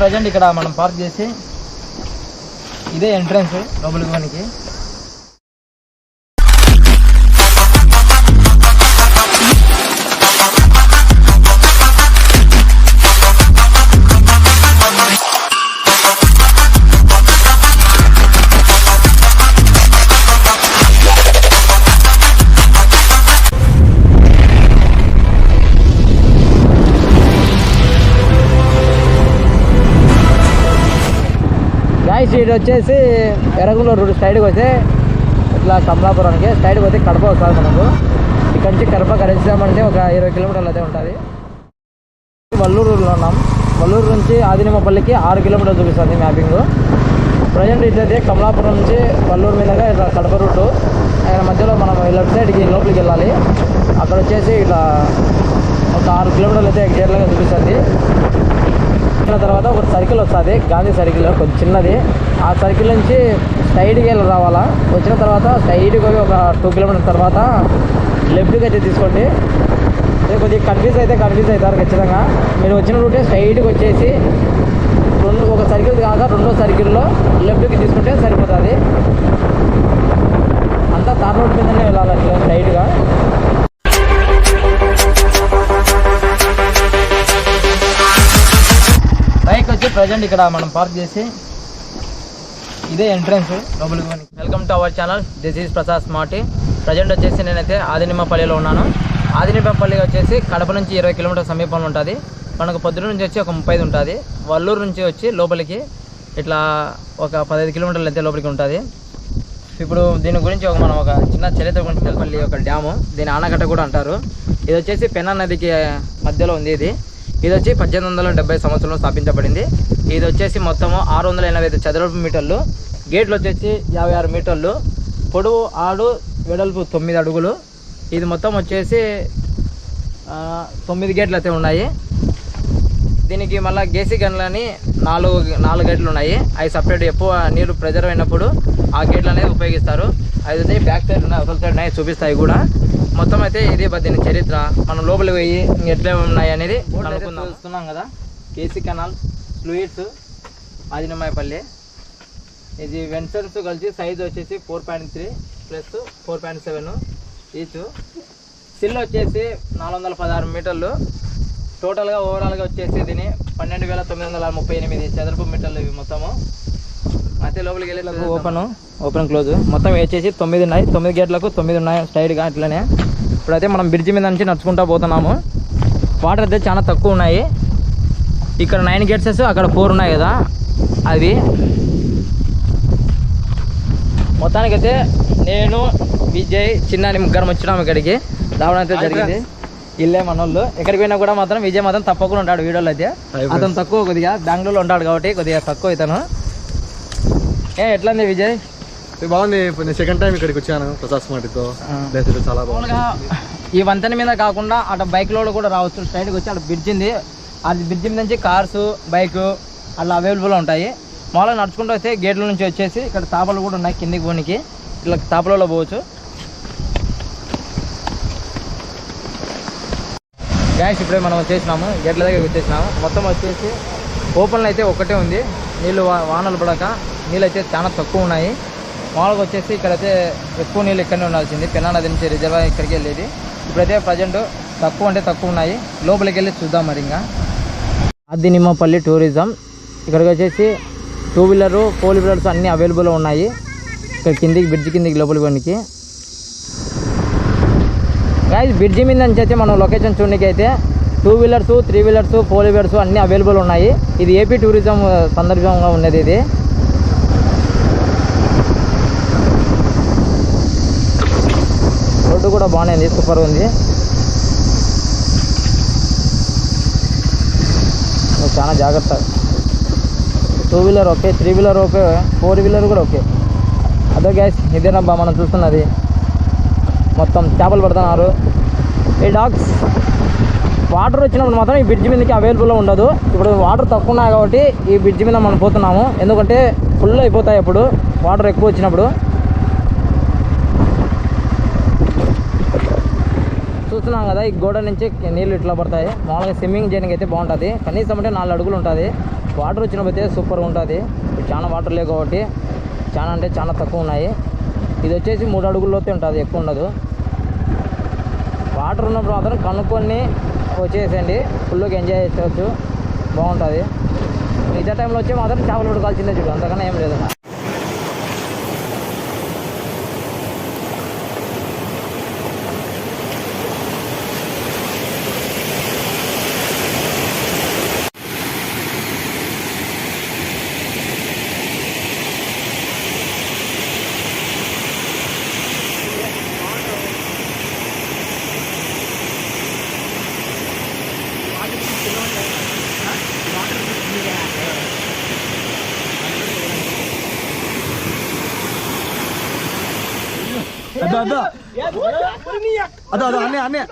Present ఇక్కడ మనం park చేసి ఇదే ఎంట్రన్స్ లోపలికి మనకి. గాయస్ వచ్చేసి ఎరగులో రోడ్ సైడ్కి వస్తే ఇట్లా కమలాపురానికి సైడ్కి పోతే కడప వస్తుంది మనకు. ఇక్కడ నుంచి కడప కలిసామంటే ఒక ఇరవై కిలోమీటర్లు అయితే ఉంటుంది. వల్లూరులో ఉన్నాం. వల్లూరు నుంచి ఆదినిమపల్లికి ఆరు కిలోమీటర్లు చూపిస్తుంది మ్యాపింగ్ ప్రజెంట్ ఇట్లయితే కమలాపురం నుంచి వల్లూరు మీదగా ఇట్లా కడప రూటు. ఆయన మధ్యలో మనం లెఫ్ట్ సైడ్కి లోపలికి వెళ్ళాలి. అక్కడ వచ్చేసి ఇట్లా ఒక ఆరు కిలోమీటర్లు అయితే ఎగ్జాక్ట్గా చూపిస్తుంది. తర్వాత ఒక సర్కిల్ వస్తుంది గాంధీ సర్కిల్ కొంచెం చిన్నది. ఆ సర్కిల్ నుంచి సైడ్కి వెళ్ళి రావాలా? వచ్చిన తర్వాత సైడ్కి పోయి ఒక టూ కిలోమీటర్ తర్వాత లెఫ్ట్కి అయితే తీసుకోండి. అదే కొద్దిగా కన్ఫ్యూజ్ అయితే కన్ఫ్యూజ్ అవుతారు ఖచ్చితంగా. మీరు వచ్చిన రూటే స్ట్రైట్కి వచ్చేసి రెండు ఒక సర్కిల్ కాక రెండో సర్కిల్లో లెఫ్ట్కి తీసుకుంటే సరిపోతుంది. అంతా తార్ రోడ్ మీదనే వెళ్ళాలి అట్లా స్ట్రైట్గా ప్రజెంట్ ఇక్కడ మనం పార్క్ చేసి ఇదే ఎంట్రన్స్ లోపలికి welcome to our channel this is Prasad smarty present వచ్చేసి నేనైతే ఆదినిమ్మపల్లిలో ఉన్నాను. ఆదినిమ్మపల్లి వచ్చేసి కడప నుంచి ఇరవై కిలోమీటర్ సమీపంలో ఉంటుంది. మనకు పొద్దున నుంచి వచ్చి ఒక ముప్పై ఉంటుంది. వల్లూరు నుంచి వచ్చి లోపలికి ఇట్లా ఒక పదహైదు కిలోమీటర్లు అయితే లోపలికి ఉంటుంది. ఇప్పుడు దీని గురించి ఒక మనం ఒక చిన్న చరిత్ర గురించి తెలపల్లి ఒక డ్యాము. దీని ఆనకట్ట కూడా అంటారు. ఇది వచ్చేసి పెన్నా నదికి మధ్యలో ఉంది ఇది. ఇది వచ్చి పద్దెనిమిది వందల డెబ్బై సంవత్సరంలో స్థాపించబడింది. ఇది వచ్చేసి మొత్తము ఆరు వందల ఎనభై ఐదు చదరపు మీటర్లు. గేట్లు వచ్చేసి యాభై ఆరు మీటర్లు. పొడవు ఆడు వెడల్పు తొమ్మిది అడుగులు. ఇది మొత్తం వచ్చేసి తొమ్మిది గేట్లు అయితే ఉన్నాయి. దీనికి మళ్ళీ గేసి గన్లని నాలుగు నాలుగు గేట్లు ఉన్నాయి. అవి సపరేట్ ఎక్కువ నీరు ప్రెజర్ అయినప్పుడు ఆ గేట్లు అనేది ఉపయోగిస్తారు. అది అయితే బ్యాక్ సైడ్ ఉన్నాయి అవతల సైడ్ ఉన్నాయి చూపిస్తాయి కూడా. మొత్తం అయితే ఇది దీని చరిత్ర. మనం లోపలికి పోయి ఇంక ఎట్లా ఉన్నాయి అనేది చూస్తున్నాం కదా. KC canal fluids Adinimmayapalli. ఇది వెన్సన్స్ కలిసి సైజ్ వచ్చేసి four point three plus four point seven each. సిల్ వచ్చేసి నాలుగు వందల పదహారు మీటర్లు. టోటల్గా ఓవరాల్గా వచ్చేసి దీని పన్నెండు వేల తొమ్మిది వందల ముప్పై ఎనిమిది చదరపు మీటర్లు ఇవి మొత్తము. అయితే లోపలికి వెళ్ళి ఓపెన్ ఓపెన్ క్లోజ్ మొత్తం వచ్చేసి తొమ్మిది ఉన్నాయి తొమ్మిది గేట్లకు తొమ్మిది ఉన్నాయి స్ట్రైట్గా ఇట్లనే ఇప్పుడైతే మనం బ్రిడ్జి మీద నుంచి నడుచుకుంటా పోతున్నాము. వాటర్ అయితే చాలా తక్కువ ఉన్నాయి. ఇక్కడ నైన్ గేట్సెస్ అక్కడ ఫోర్ ఉన్నాయి కదా అవి. మొత్తానికైతే నేను విజయ్ చిన్నాని ముగ్గురం వచ్చినాము ఇక్కడికి. రావడం అయితే జరిగింది. ఇల్లే మనోళ్ళు. ఎక్కడికి పోయినా కూడా మాత్రం విజయ్ మాత్రం తప్పకుండా ఉంటాడు వీడియోలో అయితే. అతను తక్కువ కొద్దిగా బెంగళూరులో ఉంటాడు కాబట్టి కొద్దిగా తక్కువ ఇతను. ఏ ఎట్లా ఉంది విజయ్ బాగుంది. నేను సెకండ్ టైం ఇక్కడికి వచ్చాను ప్రసాద్ స్మార్ట్తో. చాలా బాగుంది. ఈ వంతెన మీద కాకుండా అటు బైక్లో కూడా రావచ్చు. స్ట్రైట్కి వచ్చి అక్కడ బ్రిడ్జ్ ఉంది. అది బ్రిడ్జ్ మీద నుంచి కార్స్ బైక్ అలా అవైలబుల్ ఉంటాయి. మామూలుగా నడుచుకుంటూ వస్తే గేట్ల నుంచి వచ్చేసి ఇక్కడ తాపలు కూడా ఉన్నాయి కిందికి పోనీకి. ఇట్లా తాపలలో పోవచ్చు. డ్యాన్స్ ఇప్పుడే మనం వచ్చేసినాము. గేట్ల దగ్గర వచ్చేసినాము. మొత్తం వచ్చేసి ఓపెన్లో అయితే ఒకటే ఉంది. నీళ్ళు వా- వానలు పడక నీళ్ళు అయితే చాలా తక్కువ ఉన్నాయి. మామూలుగా వచ్చేసి ఇక్కడైతే ఎక్కువ నీళ్ళు ఇక్కడనే ఉండాల్సింది. పెన్నా నది నుంచి రిజర్వ్ ఇక్కడికి వెళ్ళేది. ఇప్పుడైతే ప్రజెంట్ తక్కువ అంటే తక్కువ ఉన్నాయి. లోపలికి వెళ్ళి చూద్దాం మరి ఇంకా. ఆదినిమ్మపల్లి టూరిజం. ఇక్కడికి వచ్చేసి టూ వీలరు ఫోర్ వీలర్స్ అన్నీ అవైలబుల్ ఉన్నాయి. ఇక్కడ కిందికి బ్రిడ్జ్ కిందికి లోపలికి పోనీకి బ్రిడ్జి మీద నుంచి అయితే మనం లొకేషన్ చూడడానికి అయితే two wheelers three wheelers four wheelers అన్నీ అవైలబుల్ ఉన్నాయి. ఇది ఏపీ టూరిజం uh, సందర్భంగా ఉన్నది ఇది. రోడ్డు కూడా బాగానే ఉంది సూపర్ ఉంది. చాలా జాగ్రత్త. Two wheeler okay three wheeler okay four wheeler కూడా ఓకే అదే గ్యాస్ ఇదేనబ్బా మనం చూస్తున్నది. మొత్తం చేపలు పడుతున్నారు. ఈ డాగ్స్ వాటర్ వచ్చినప్పుడు మాత్రం ఈ బ్రిడ్జ్ మీదకి అవైలబుల్లో ఉండదు. ఇప్పుడు వాటర్ తక్కువ ఉన్నాయి కాబట్టి ఈ బ్రిడ్జ్ మీద మనం పోతున్నాము. ఎందుకంటే ఫుల్ అయిపోతాయి అప్పుడు. వాటర్ ఎక్కువ వచ్చినప్పుడు. చూస్తున్నాం కదా ఈ గోడ నుంచి నీళ్ళు ఇట్లా పడతాయి. మామూలుగా స్విమ్మింగ్ చేయడానికి అయితే బాగుంటుంది. కనీసం అంటే నాలుగు అడుగులు ఉంటుంది. వాటర్ వచ్చినప్పుడు అయితే సూపర్గా ఉంటుంది. ఇప్పుడు చాలా వాటర్ లేవు కాబట్టి చాలా అంటే చాలా తక్కువ ఉన్నాయి. ఇది వచ్చేసి మూడు అడుగుల్లోతే ఉంటుంది ఎక్కువ ఉండదు. వాటర్ ఉన్నప్పుడు మాత్రం కనుక్కొని వచ్చేసేయండి. ఫుల్గా ఎంజాయ్ చేసుకోవచ్చు బాగుంటుంది. మిగతా టైంలో వచ్చి మాత్రం చేపలు ఉడకాల్సిందే చూడు. అంతకన్నా ఏం లేదు. அதான் அதான் அதான் அண்ணே அண்ணே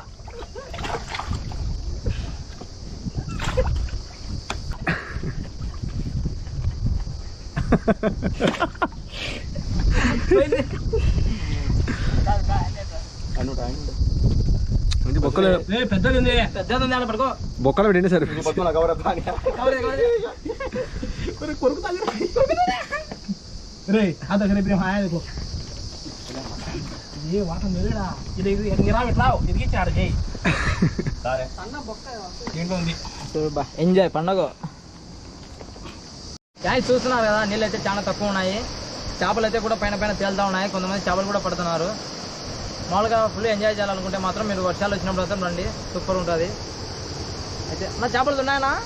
బొక్కలు బొక్కలు పెట్టండి సార్ కొరుకు రే ఆ దగ్గర ఇప్పుడు హాయ్ ఎంజాయ్ పండగ. యాయ్ చూస్తున్నారు కదా నీళ్ళు అయితే చాలా తక్కువ ఉన్నాయి. చేపలు అయితే కూడా పైన పైన తేలుతా ఉన్నాయి. కొంతమంది చేపలు కూడా పడుతున్నారు. మామూలుగా ఫుల్ ఎంజాయ్ చేయాలనుకుంటే మాత్రం మీరు వర్షాలు వచ్చినప్పుడు మాత్రం రండి. సూపర్ ఉంటుంది. అయితే నా చేపలు ఉన్నాయనా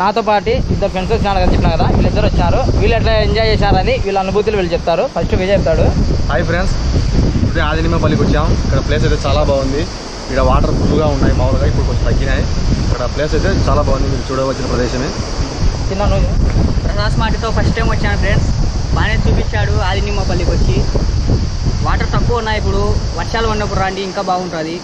నాతో పాటు ఇద్దరు ఫ్రెండ్స్ వచ్చినారు కదా చెప్పినా కదా వీళ్ళిద్దరు వచ్చారు. వీళ్ళు ఎట్లా ఎంజాయ్ చేశారని వీళ్ళ అనుభూతులు వీళ్ళు చెప్తారు. ఫస్ట్ విజయ్ చెప్తాడు. హాయ్ ఫ్రెండ్స్ ఇప్పుడే ఆదినిమపల్లికి వచ్చాం. ఇక్కడ ప్లేస్ అయితే చాలా బాగుంది. ఇక్కడ వాటర్ ఫుల్గా ఉన్నాయి మామూలుగా ఇప్పుడు కొంచెం తగ్గినాయి. ఇక్కడ ప్లేస్ అయితే చాలా బాగుంది మీరు చూడవలసిన ప్రదేశమే. చిన్న నువ్వు? ప్రసాద్ మాటితో ఫస్ట్ టైం వచ్చాను ఫ్రెండ్స్ బాగానే చూపించాడు ఆది నిమ్మపల్లికి వచ్చి. వాటర్ తక్కువ ఉన్నాయి ఇప్పుడు. వర్షాలు ఉన్నప్పుడు రండి ఇంకా బాగుంటుంది.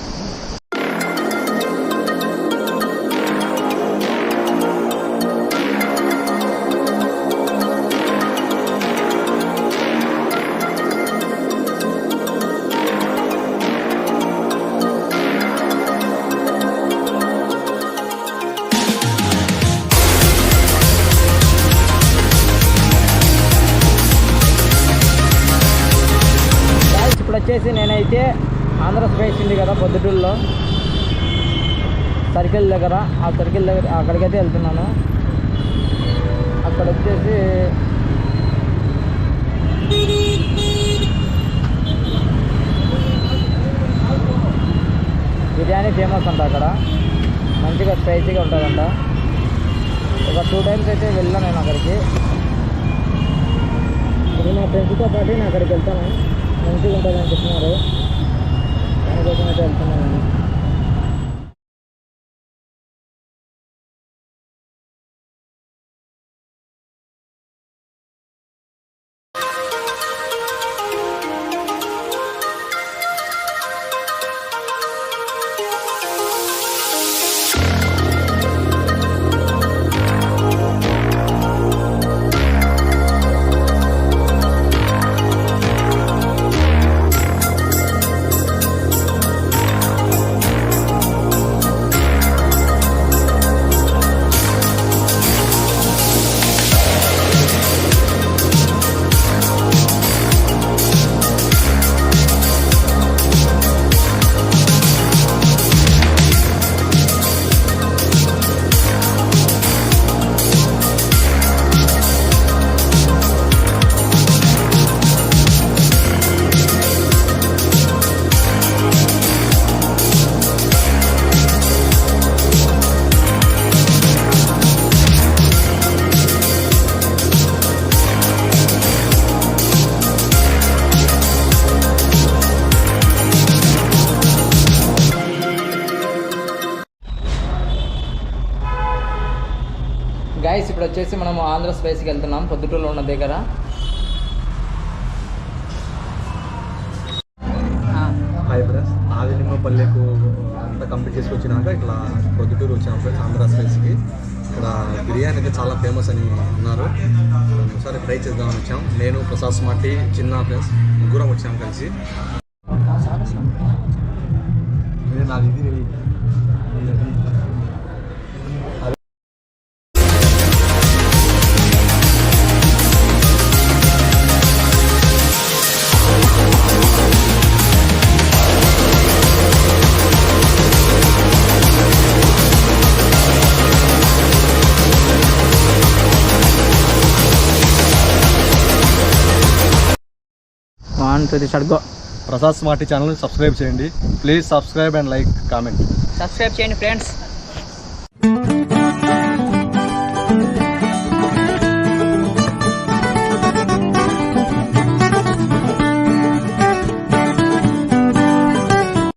అయితే ఆంధ్ర స్పేస్ ఉంది కదా పొద్దుటూరులో. సర్కిల్ దగ్గర ఆ సర్కిల్ దగ్గర అక్కడికైతే వెళ్తున్నాను. అక్కడ వచ్చేసి బిర్యానీ ఫేమస్ అంట అక్కడ. మంచిగా స్పైసీగా ఉంటుందంట. ఒక టూ టైమ్స్ అయితే వెళ్ళాను నేను అక్కడికి. ఇప్పుడు నా ఫ్రెండ్స్తో పాటు నేను అక్కడికి వెళ్తాను. మంచిగా ఉంటుంది చెప్తున్నారు దానికోసం అయితే వెళ్తున్నాను ఇప్పుడు వచ్చేసి మనం ఆంధ్ర స్పైస్కి వెళ్తున్నాం. పొద్దుటూరులో ఉన్న దగ్గర. హాయ్ అంతా కంప్లీట్ చేసుకు వచ్చినాక ఇట్లా పొద్దుటూరు వచ్చాం ఫ్రెండ్స్ ఆంధ్ర స్పైస్కి. ఇక్కడ బిర్యానీ అయితే చాలా ఫేమస్ అని ఉన్నారు ఒకసారి ట్రై చేద్దామని వచ్చాం. నేను ప్రసాద్ స్మార్టి చిన్న ఫ్రెండ్స్ ముగ్గురం వచ్చాం కలిసి. One two three start go. Prasad smart channel subscribe చేయండి. Please subscribe and like comment. Subscribe చేయండి ఫ్రెండ్స్.